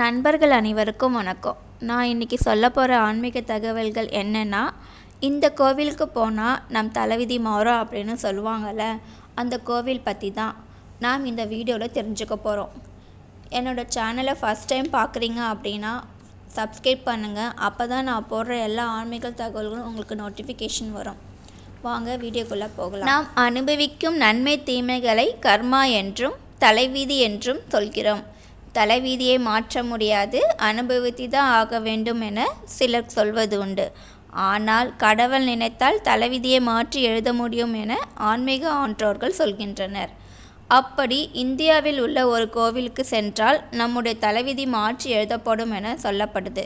நண்பர்கள் அனைவருக்கும் வணக்கம். நான் இன்றைக்கி சொல்ல போகிற ஆன்மீக தகவல்கள் என்னென்னா இந்த கோவிலுக்கு போனால் நம் தலைவிதி மாறும் அப்படின்னு சொல்லுவாங்கள்ல அந்த கோவில் பற்றி தான் நாம் இந்த வீடியோவில் தெரிஞ்சுக்க போகிறோம் என்னோடய சேனலை ஃபஸ்ட் டைம் பார்க்குறீங்க அப்படின்னா சப்ஸ்கிரைப் பண்ணுங்கள் அப்போ தான் நான் போடுற எல்லா ஆன்மீக தகவல்களும் உங்களுக்கு நோட்டிஃபிகேஷன் வரும். வாங்க வீடியோக்குள்ளே போகலாம். நாம் அனுபவிக்கும் நன்மை தீமைகளை கர்மா என்றும் தலைவிதி என்றும் சொல்கிறோம். தலைவிதியை மாற்ற முடியாது அனுபவித்து தான் ஆக வேண்டும் என சிலர் சொல்வது உண்டு. ஆனால் கடவுள் நினைத்தால் தலைவிதியை மாற்றி எழுத முடியும் என ஆன்மீக ஆன்றோர்கள் சொல்கின்றனர். அப்படி இந்தியாவில் உள்ள ஒரு கோவிலுக்கு சென்றால் நம்முடைய தலைவிதி மாற்றி எழுதப்படும் என சொல்லப்படுது.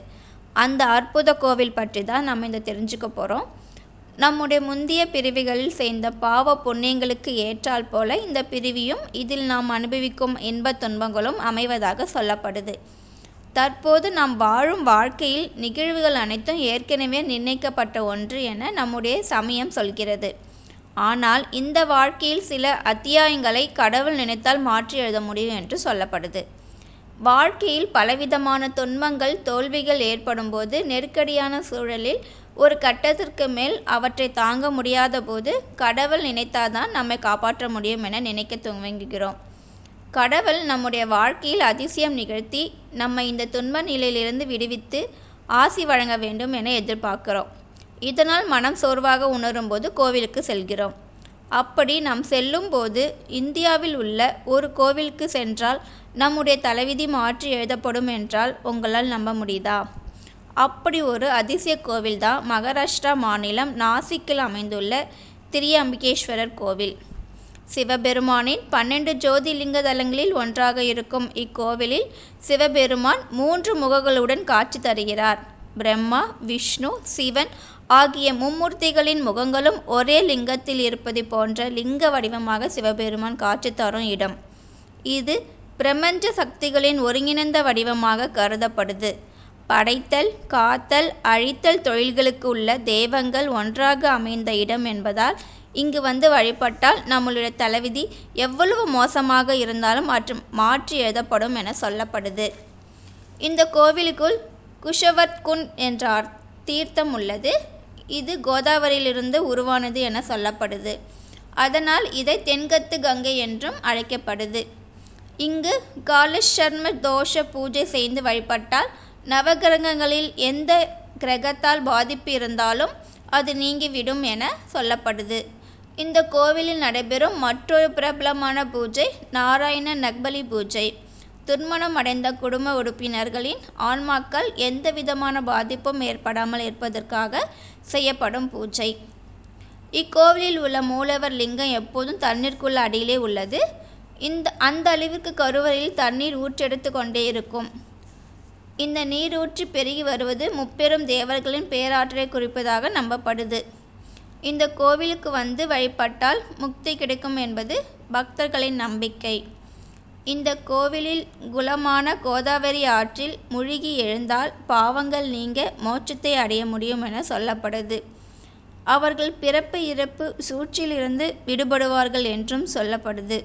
அந்த அற்புத கோவில் பற்றி தான் நம்ம இந்த தெரிஞ்சுக்க போகிறோம் நம்முடைய முந்தைய பிரிவுகளில் சேர்ந்த பாவ புண்ணியங்களுக்கு ஏற்றால் போல இந்த பிரிவியும் இதில் நாம் அனுபவிக்கும் இன்பத் துன்பங்களும் அமைவதாக சொல்லப்படுது. தற்போது நாம் வாழும் வாழ்க்கையில் நிகழ்வுகள் அனைத்தும் ஏற்கனவே நிர்ணயிக்கப்பட்ட ஒன்று என நம்முடைய சமயம் சொல்கிறது. ஆனால் இந்த வாழ்க்கையில் சில அத்தியாயங்களை கடவுள் நினைத்தால் மாற்றி எழுத முடியும் என்று சொல்லப்படுது. வாழ்க்கையில் பலவிதமான துன்பங்கள் தோல்விகள் ஏற்படும்போது நெருக்கடியான சூழலில் ஒரு கட்டத்திற்கு மேல் அவற்றை தாங்க முடியாத போது கடவுள் நினைத்தாதான் நம்மை காப்பாற்ற முடியும் என நினைக்க துவங்குகிறோம். கடவுள் நம்முடைய வாழ்க்கையில் அதிசயம் நிகழ்த்தி நம்மை இந்த துன்ப நிலையிலிருந்து விடுவித்து ஆசி வழங்க வேண்டும் என எதிர்பார்க்கிறோம். இதனால் மனம் சோர்வாக உணரும்போது கோவிலுக்கு செல்கிறோம். அப்படி நாம் செல்லும்போது இந்தியாவில் உள்ள ஒரு கோவிலுக்கு சென்றால் நம்முடைய தலைவிதி மாற்றி எழுதப்படும் என்றால் உங்களால் நம்ப முடியுதா? அப்படி ஒரு அதிசய கோவில் தான் மகாராஷ்டிரா மாநிலம் நாசிக்கில் அமைந்துள்ள திரியம்பிகேஸ்வரர் கோவில். சிவபெருமானின் பன்னெண்டு ஜோதிலிங்க தலங்களில் ஒன்றாக இருக்கும் இக்கோவிலில் சிவபெருமான் மூன்று முகங்களுடன் காட்சி தருகிறார். பிரம்மா விஷ்ணு சிவன் ஆகிய மும்மூர்த்திகளின் முகங்களும் ஒரே லிங்கத்தில் இருப்பது போன்ற லிங்க வடிவமாக சிவபெருமான் காட்சி தரும் இடம். இது பிரபஞ்ச சக்திகளின் ஒருங்கிணைந்த வடிவமாக கருதப்படுது. படைத்தல் காத்தல் அழித்தல் தொழில்களுக்கு உள்ள தெய்வங்கள் ஒன்றாக அமைந்த இடம் என்பதால் இங்கு வந்து வழிபட்டால் நம்மளுடைய தலைவிதி எவ்வளவு மோசமாக இருந்தாலும் மற்றும் மாற்றி எழுதப்படும் என சொல்லப்படுது. இந்த கோவிலுக்குள் குஷவர்குன் என்ற தீர்த்தம் உள்ளது. இது கோதாவரியிலிருந்து உருவானது என சொல்லப்படுது. அதனால் இதை தென்கத்து கங்கை என்றும் அழைக்கப்படுது. இங்கு காலஷர்ம தோஷ பூஜை செய்து வழிபட்டால் நவகிரகங்களில் எந்த கிரகத்தால் பாதிப்பு இருந்தாலும் அது நீங்கிவிடும் என சொல்லப்படுது. இந்த கோவிலில் நடைபெறும் மற்றொரு பிரபலமான பூஜை நாராயண நக்பலி பூஜை. துர்மணம் அடைந்த குடும்ப உறுப்பினர்களின் ஆன்மாக்கள் எந்த விதமான பாதிப்பும் ஏற்படாமல் இருப்பதற்காக செய்யப்படும் பூஜை. இக்கோவிலில் உள்ள மூலவர் லிங்கம் எப்போதும் தண்ணீருக்குள்ள அடியிலே உள்ளது. இந்த அந்த அளவிற்கு கருவறையில் தண்ணீர் ஊற்றெடுத்து கொண்டே இருக்கும். இந்த நீரூற்றி பெருகி வருவது முப்பெரும் தேவர்களின் பேராற்றலை குறிப்பதாக நம்பப்படுது. இந்த கோவிலுக்கு வந்து வழிபட்டால் முக்தி கிடைக்கும் என்பது பக்தர்களின் நம்பிக்கை. இந்த கோவிலில் குலமான கோதாவரி ஆற்றில் முழுகி எழுந்தால் பாவங்கள் நீங்க மோட்சத்தை அடைய முடியும் என சொல்லப்படுது. அவர்கள் பிறப்பு இறப்பு சூழ்ச்சியிலிருந்து விடுபடுவார்கள் என்றும் சொல்லப்படுது.